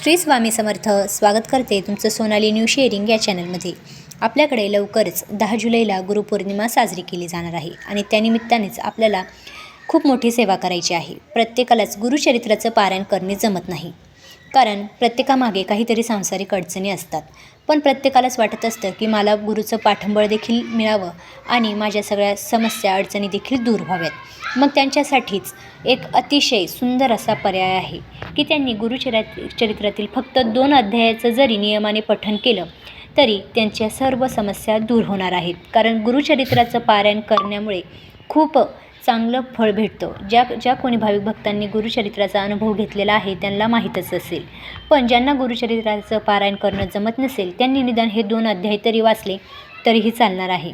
श्री स्वामी समर्थ स्वागत करते तुमचं सोनाली न्यू शेअरिंग या चॅनलमध्ये. आपल्याकडे लवकरच दहा जुलैला गुरुपौर्णिमा साजरी केली जाणार आहे आणि त्यानिमित्तानेच आपल्याला खूप मोठी सेवा करायची आहे. प्रत्येकालाच गुरुचरित्राचं पारायण करणे जमत नाही. कारण प्रत्येकामागे काहीतरी सांसारिक अडचणी असतात. पण प्रत्येकालाच वाटत असतं की मला गुरुचं पाठिंबळ देखील मिळावं आणि माझ्या सगळ्या समस्या अडचणी देखील दूर व्हाव्यात. मग त्यांच्यासाठीच एक अतिशय सुंदर असा पर्याय आहे की त्यांनी गुरुचरा चरित्रातील फक्त दोन अध्यायाचं जरी नियमाने पठण केलं तरी त्यांच्या सर्व समस्या दूर होणार आहेत. कारण गुरुचरित्राचं पारायण करण्यामुळे खूप चांगलं फळ भेटतं. ज्या ज्या कोणी भाविक भक्तांनी गुरुचरित्राचा अनुभव घेतलेला आहे त्यांना माहीतच असेल. पण ज्यांना गुरुचरित्राचं पारायण करणं जमत नसेल त्यांनी निदान हे दोन अध्याय तरी वाचले तरीही चालणार आहे.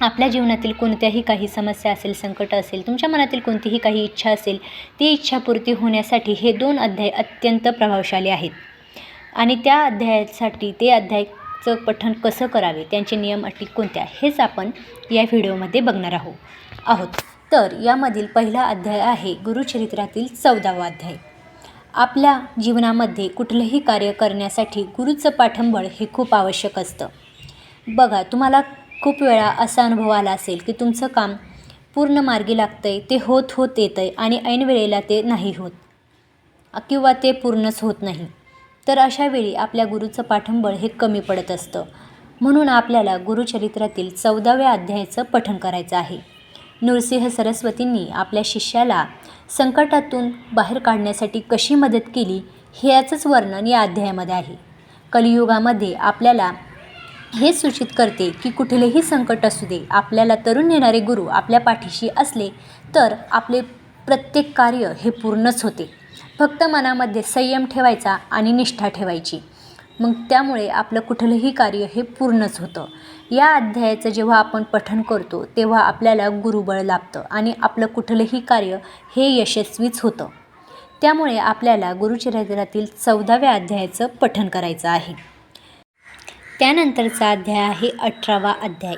आपल्या जीवनातील कोणत्याही काही समस्या असेल संकट असेल तुमच्या मनातील कोणतीही काही इच्छा असेल ती इच्छापूर्ती होण्यासाठी हे दोन अध्याय अत्यंत प्रभावशाली आहेत. आणि त्या अध्यायासाठी ते अध्यायचं पठण कसं करावे त्यांचे नियम अटी कोणत्या हेच आपण या व्हिडिओमध्ये बघणार आहोत. आहोत. तर यामधील पहिला अध्याय आहे गुरुचरित्रातील चौदावा अध्याय. आपल्या जीवनामध्ये कुठलंही कार्य करण्यासाठी गुरुचं पाठंबळ हे खूप आवश्यक असतं. बघा तुम्हाला खूप वेळा असा अनुभव आला असेल की तुमचं काम पूर्ण मार्गी लागतं आहे ते होत होत येतं आहे आणि ऐनवेळेला ते नाही होत. किंवा ते पूर्णच होत नाही. तर अशावेळी आपल्या गुरुचं पाठंबळ हे कमी पडत असतं. म्हणून आपल्याला गुरुचरित्रातील चौदाव्या अध्यायाचं पठण करायचं आहे. नृसिंह सरस्वतींनी आपल्या शिष्याला संकटातून बाहेर काढण्यासाठी कशी मदत केली ह्याचंच वर्णन या अध्यायामध्ये आहे. कलियुगामध्ये आपल्याला हे सूचित करते की कुठलेही संकट असू दे आपल्याला तरुण नेणारे गुरु आपल्या पाठीशी असले तर आपले प्रत्येक कार्य हे पूर्णच होते. फक्त मनामध्ये संयम ठेवायचा आणि निष्ठा ठेवायची. मग त्यामुळे आपलं कुठलंही कार्य हे पूर्णच होतं. या अध्यायाचं जेव्हा आपण पठण करतो तेव्हा आपल्याला गुरुबळ लाभतं आणि आपलं कुठलंही कार्य हे यशस्वीच होतं. त्यामुळे आपल्याला गुरुचरित्रातील चौदाव्या अध्यायाचं पठण करायचं आहे. त्यानंतरचा अध्याय आहे अठरावा अध्याय.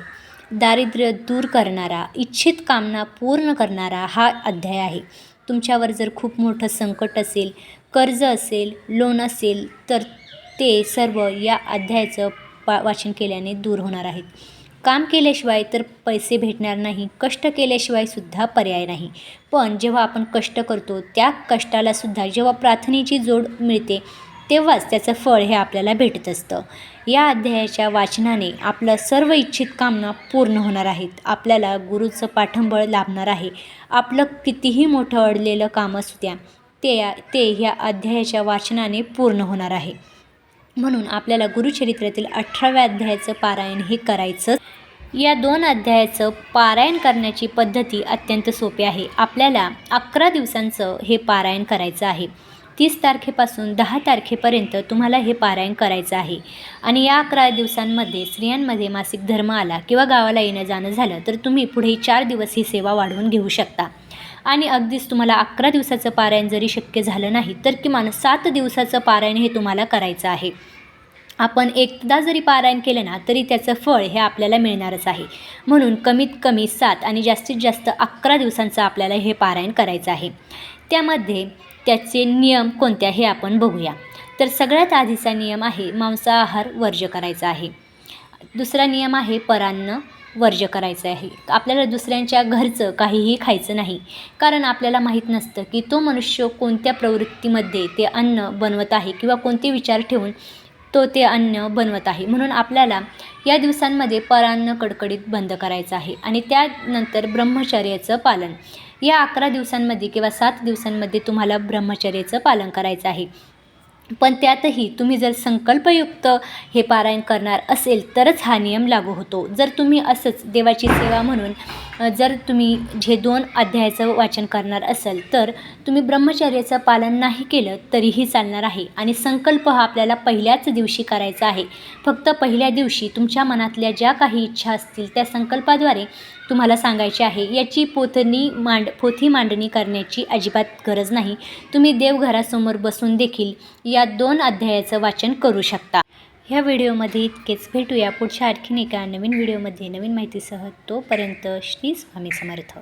दारिद्र्य दूर करणारा इच्छित कामना पूर्ण करणारा हा अध्याय आहे. तुमच्यावर जर खूप मोठं संकट असेल कर्ज असेल लोन असेल तर ते सर्व या अध्यायाचं पा वाचन केल्याने दूर होणार आहेत. काम केल्याशिवाय तर पैसे भेटणार नाही कष्ट केल्याशिवाय सुद्धा पर्याय नाही. पण जेव्हा आपण कष्ट करतो त्या कष्टालासुद्धा जेव्हा प्रार्थनेची जोड मिळते तेव्हाच त्याचं फळ हे आपल्याला भेटत असतं. या अध्यायाच्या वाचनाने आपलं सर्व इच्छित कामना पूर्ण होणार आहेत. आपल्याला गुरुचं पाठंबळ लाभणार आहे. आपलं कितीही मोठं अडलेलं काम असू द्या ते ते ह्या अध्यायाच्या वाचनाने पूर्ण होणार आहे. म्हणून आपल्याला गुरुचरित्रातील अठराव्या अध्यायाचं पारायण हे करायचं. या दोन अध्यायाचं पारायण करण्याची पद्धती अत्यंत सोपी आहे. आपल्याला अकरा दिवसांचं हे पारायण करायचं आहे. तीस तारखेपासून दहा तारखेपर्यंत तुम्हाला हे पारायण करायचं आहे. आणि या अकरा दिवसांमध्ये स्त्रियांमध्ये मासिक धर्म आला किंवा गावाला येणं जाणं झालं तर तुम्ही पुढे चार दिवस ही सेवा वाढवून घेऊ शकता. आणि अगदीच तुम्हाला अकरा दिवसाचं पारायण जरी शक्य झालं नाही तर किमान सात दिवसाचं पारायण हे तुम्हाला करायचं आहे. आपण एकदा जरी पारायण केलं ना तरी त्याचं फळ हे आपल्याला मिळणारच आहे. म्हणून कमीत कमी सात आणि जास्तीत जास्त अकरा दिवसांचं आपल्याला हे पारायण करायचं आहे. त्यामध्ये त्याचे नियम कोणते हे आपण बघूया. तर सगळ्यात आधीचा नियम आहे मांसाहार वर्ज्य करायचा आहे. दुसरा नियम आहे परान्न वर्ज्य करायचं आहे. आपल्याला दुसऱ्यांच्या घरचं काहीही खायचं नाही. कारण आपल्याला माहीत नसतं की तो मनुष्य कोणत्या प्रवृत्तीमध्ये ते अन्न बनवत आहे किंवा कोणते विचार ठेवून तो ते अन्न बनवत आहे. म्हणून आपल्याला या दिवसांमध्ये परान्न कडकडीत बंद करायचं आहे आणि त्यानंतर ब्रह्मचर्याचं पालन. या अकरा दिवसांमध्ये किंवा सात दिवसांमध्ये तुम्हाला ब्रह्मचर्याचं पालन करायचं आहे. पण त्यातही तुम्ही जर संकल्पयुक्त हे पारायण करणार असेल तरच हा नियम लागू होतो. जर तुम्ही असंच देवाची सेवा म्हणून जर तुम्ही जे दोन अध्यायाचं वाचन करणार असाल तर तुम्ही ब्रह्मचर्याचं पालन नाही केलं तरीही चालणार आहे. आणि संकल्प हा आपल्याला पहिल्याच दिवशी करायचा आहे. फक्त पहिल्या दिवशी तुमच्या मनातल्या ज्या काही इच्छा असतील त्या संकल्पाद्वारे तुम्हाला सांगायचे आहे याची पोथनी मांड पोथी मांडणी करण्याची अजिबात गरज नाही. तुम्ही देवघरासमोर बसून देखील या दोन अध्यायाचं वाचन करू शकता. ह्या व्हिडिओमध्ये इतकेच. भेटूया पुढच्या आणखीन एका नवीन व्हिडिओमध्ये नवीन माहितीसह तोपर्यंत श्री स्वामी समर्थ.